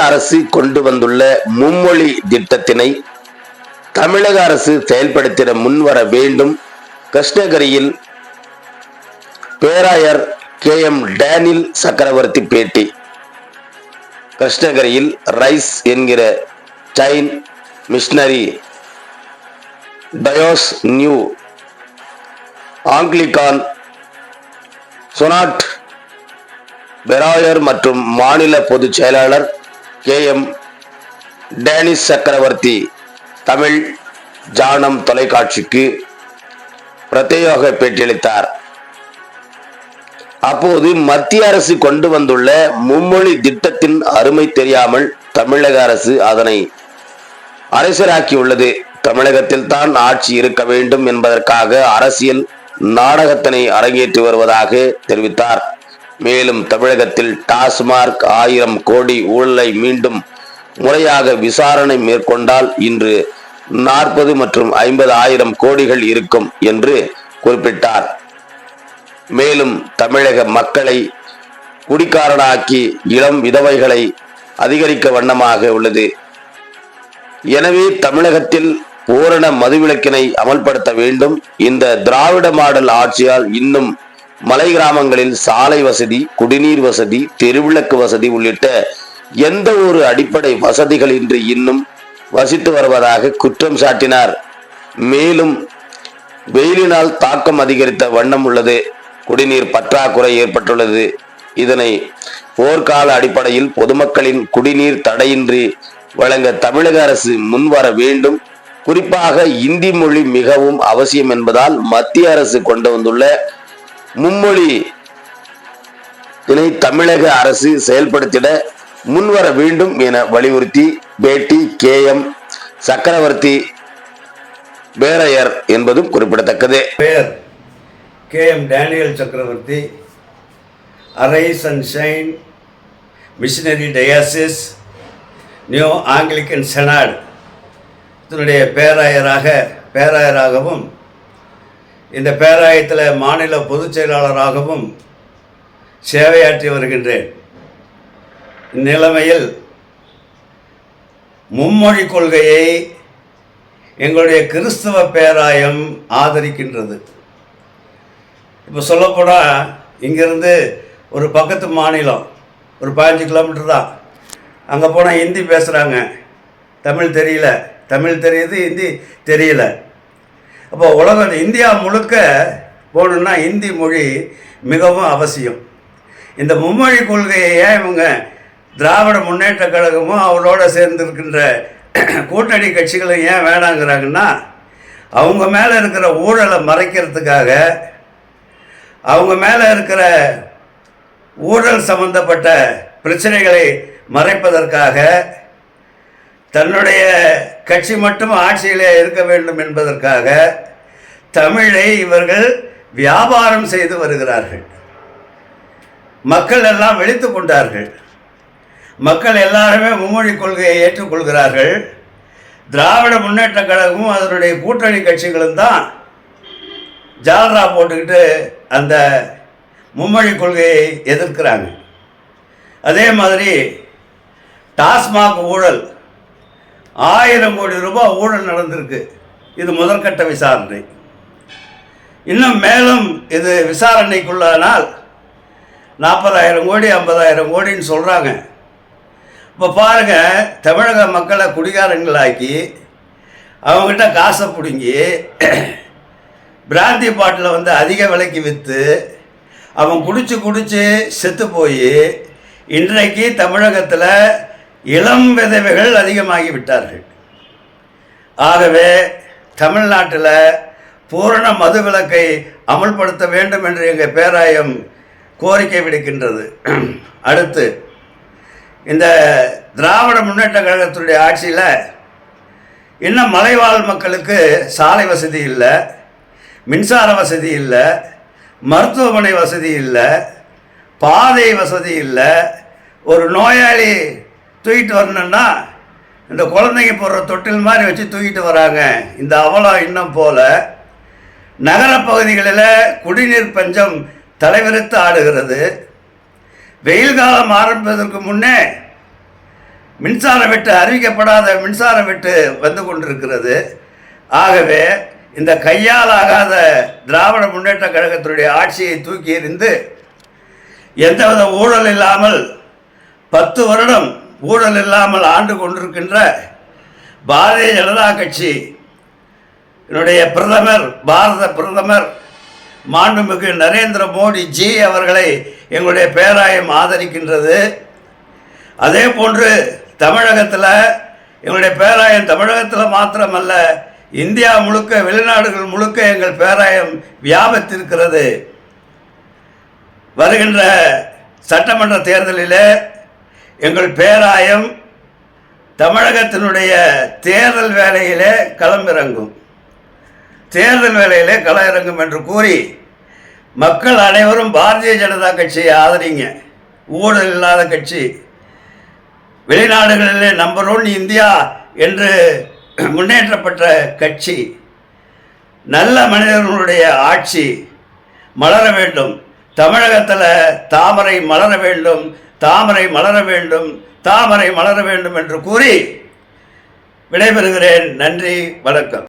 அரசு கொண்டு வந்துள்ள மும்மொழி திட்டத்தினை தமிழக அரசு செயல்படுத்திட முன்வர வேண்டும். கிருஷ்ணகிரியில் பேராயர் கே எம் டேனில் சக்கரவர்த்தி பேட்டி. கிருஷ்ணகிரியில் ரைஸ் என்கிற shine missionary diocese new Anglican synod பெராயர் மற்றும் மாநில பொதுச் செயலாளர் கே எம் டேனிஸ் சக்கரவர்த்தி தமிழ் ஜானம் தொலைக்காட்சிக்கு பிரத்யேக பேட்டியளித்தார். அப்போது மத்திய அரசு கொண்டு வந்துள்ள மும்மொழி திட்டத்தின் அருமை தெரியாமல் தமிழக அரசு அதனை அரசியலாக்கியுள்ளது தமிழகத்தில் தான் ஆட்சி இருக்க வேண்டும் என்பதற்காக அரசியல் நாடகத்தினை அரங்கேற்றி வருவதாக தெரிவித்தார். மேலும் தமிழகத்தில் டாஸ்மார்க் ஆயிரம் கோடி ஊழலை மீண்டும் முறையாக விசாரணை மேற்கொண்டால் இன்று நாற்பது மற்றும் ஐம்பது ஆயிரம் கோடிகள் இருக்கும் என்று குறிப்பிட்டார். மேலும் தமிழக மக்களை குடிக்காரனாக்கி இளம் விதவைகளை அதிகரிக்க வண்ணமாக உள்ளது. எனவே தமிழகத்தில் பூரண மதுவிலக்கினை அமல்படுத்த வேண்டும். இந்த திராவிட மாடல் ஆட்சியால் இன்னும் மலை கிராமங்களில் சாலை வசதி குடிநீர் வசதி தெருவிளக்கு வசதி உள்ளிட்ட எந்த ஒரு அடிப்படை இன்று இன்னும் வசித்து வருவதாக குற்றம் சாட்டினார். மேலும் வெயிலினால் தாக்கம் அதிகரித்த வண்ணம் உள்ளது. குடிநீர் பற்றாக்குறை ஏற்பட்டுள்ளது. இதனை போர்க்கால அடிப்படையில் பொதுமக்களின் குடிநீர் தடையின்றி வழங்க தமிழக அரசு முன்வர வேண்டும். குறிப்பாக இந்தி மொழி மிகவும் அவசியம் என்பதால் மத்திய அரசு கொண்டு வந்துள்ள மும்மொழி இதனை தமிழக அரசு செயல்படுத்திட முன்வர வேண்டும் என வலியுறுத்தி பேட்டி கே எம் சக்கரவர்த்தி பேரையர் என்பதும் குறிப்பிடத்தக்கது. பேர் K M Daniel Chakravarthy. Arise and shine missionary diocese new Anglican synod இதனுடைய பேராயராக பேராயராகவும் இந்த பேராயத்தில் மாநில பொதுச் செயலாளராகவும் சேவையாற்றி வருகின்றேன். இந்நிலைமையில் மும்மொழி கொள்கையை எங்களுடைய கிறிஸ்தவ பேராயம் ஆதரிக்கின்றது. இப்போ சொல்லப்போனால் இங்கேருந்து ஒரு பக்கத்து மாநிலம் ஒரு பதினஞ்சு கிலோமீட்டர் தான். அங்கே போனால் ஹிந்தி பேசுகிறாங்க தமிழ் தெரியல. தமிழ் தெரியுது ஹிந்தி தெரியல. அப்போ உலக இந்தியா முழுக்க போகணுன்னா இந்தி மொழி மிகவும் அவசியம். இந்த மும்மொழி கொள்கையை ஏன் இவங்க திராவிட முன்னேற்ற கழகமும் அவரோட சேர்ந்திருக்கின்ற கூட்டணி கட்சிகளும் ஏன் வேணாங்கிறாங்கன்னா அவங்க மேலே இருக்கிற ஊழலை மறைக்கிறதுக்காக அவங்க மேலே இருக்கிற ஊழல் சம்பந்தப்பட்ட பிரச்சனைகளை மறைப்பதற்காக தன்னுடைய கட்சி மட்டும் ஆட்சியிலே இருக்க வேண்டும் என்பதற்காக தமிழை இவர்கள் வியாபாரம் செய்து வருகிறார்கள். மக்கள் எல்லாம் வெளுத்து கொண்டார்கள். மக்கள் எல்லாருமே மும்மொழி கொள்கையை ஏற்றுக்கொள்கிறார்கள். திராவிட முன்னேற்ற கழகமும் அதனுடைய கூட்டணி கட்சிகளும் தான் ஜால்ரா போட்டுக்கிட்டு அந்த மும்மொழி கொள்கையை எதிர்க்கிறாங்க. அதே மாதிரி டாஸ்மாக் ஊழல் ஆயிரம் கோடி ரூபாய் ஊழல் நடந்திருக்கு. இது முதற்கட்ட விசாரணை. இன்னும் மேலும் இது விசாரணைக்குள்ளானால் நாற்பதாயிரம் கோடி ஐம்பதாயிரம் கோடின்னு சொல்கிறாங்க இப்போ பாருங்கள் தமிழக மக்களை குடிகாரங்களாக்கி அவங்ககிட்ட காசை பிடுங்கி பிராந்தி பாட்டில் வந்து அதிக விலைக்கு விற்று அவன் குடிச்சு குடிச்சு செத்து போய் இன்றைக்கு தமிழகத்தில் இளம் விதவைகள் அதிகமாகி விட்டார்கள் ஆகவே தமிழ்நாட்டில் பூரண மதுவிலக்கை அமல்படுத்த வேண்டும் என்று எங்கள் பேராயம் கோரிக்கை விடுக்கின்றது. அடுத்து இந்த திராவிட முன்னேற்ற கழகத்தினுடைய ஆட்சியில் இன்னும் மலைவாழ் மக்களுக்கு சாலை வசதி இல்லை மின்சார வசதி இல்லை மருத்துவமனை வசதி இல்லை பாதை வசதி இல்லை ஒரு நோயாளி தூக்கிட்டு வரணுன்னா இந்த குழந்தைங்க போடுற தொட்டில் மாதிரி வச்சு தூக்கிட்டு வராங்க. இந்த அவலம் இன்னும் போல நகரப்பகுதிகளில் குடிநீர் பஞ்சம் தலைவிரித்து ஆடுகிறது. வெயில் காலம் ஆரம்பிப்பதற்கு முன்னே மின்சார வெட்டு அறிவிக்கப்படாத மின்சார வெட்டு வந்து கொண்டிருக்கிறது. ஆகவே இந்த கையால் ஆகாத திராவிட முன்னேற்ற கழகத்தினுடைய ஆட்சியை தூக்கி எறிந்து எந்தவித ஊழல் இல்லாமல் பத்து வருடம் ஊழல் இல்லாமல் ஆண்டு கொண்டிருக்கின்ற பாரதிய ஜனதா கட்சி என்னுடைய பிரதமர் பாரத பிரதமர் மாண்புமிகு நரேந்திர மோடி ஜி அவர்களை எங்களுடைய பேராயம் ஆதரிக்கின்றது. அதே போன்று தமிழகத்தில் எங்களுடைய பேராயம் தமிழகத்தில் மாத்திரமல்ல இந்தியா முழுக்க வெளிநாடுகள் முழுக்க எங்கள் பேராயம் வியாபித்திருக்கிறது. வருகின்ற சட்டமன்ற தேர்தலில் எங்கள் பேராயம் தமிழகத்தினுடைய தேர்தல் வேலையிலே களமிறங்கும். தேர்தல் வேலையிலே களம் இறங்கும் என்று கூறி மக்கள் அனைவரும் பாரதிய ஜனதா கட்சியை ஆதரிங்க. ஊழல் இல்லாத கட்சி. வெளிநாடுகளிலே நம்பர் ஒன் இந்தியா என்று முன்னேற்றப்பட்ட கட்சி. நல்ல மனிதர்களுடைய ஆட்சி மலர வேண்டும். தமிழகத்தில் தாமரை மலர வேண்டும். தாமரை மலர வேண்டும் தாமரை மலர வேண்டும் என்று கூறி விடைபெறுகிறேன். நன்றி வணக்கம்.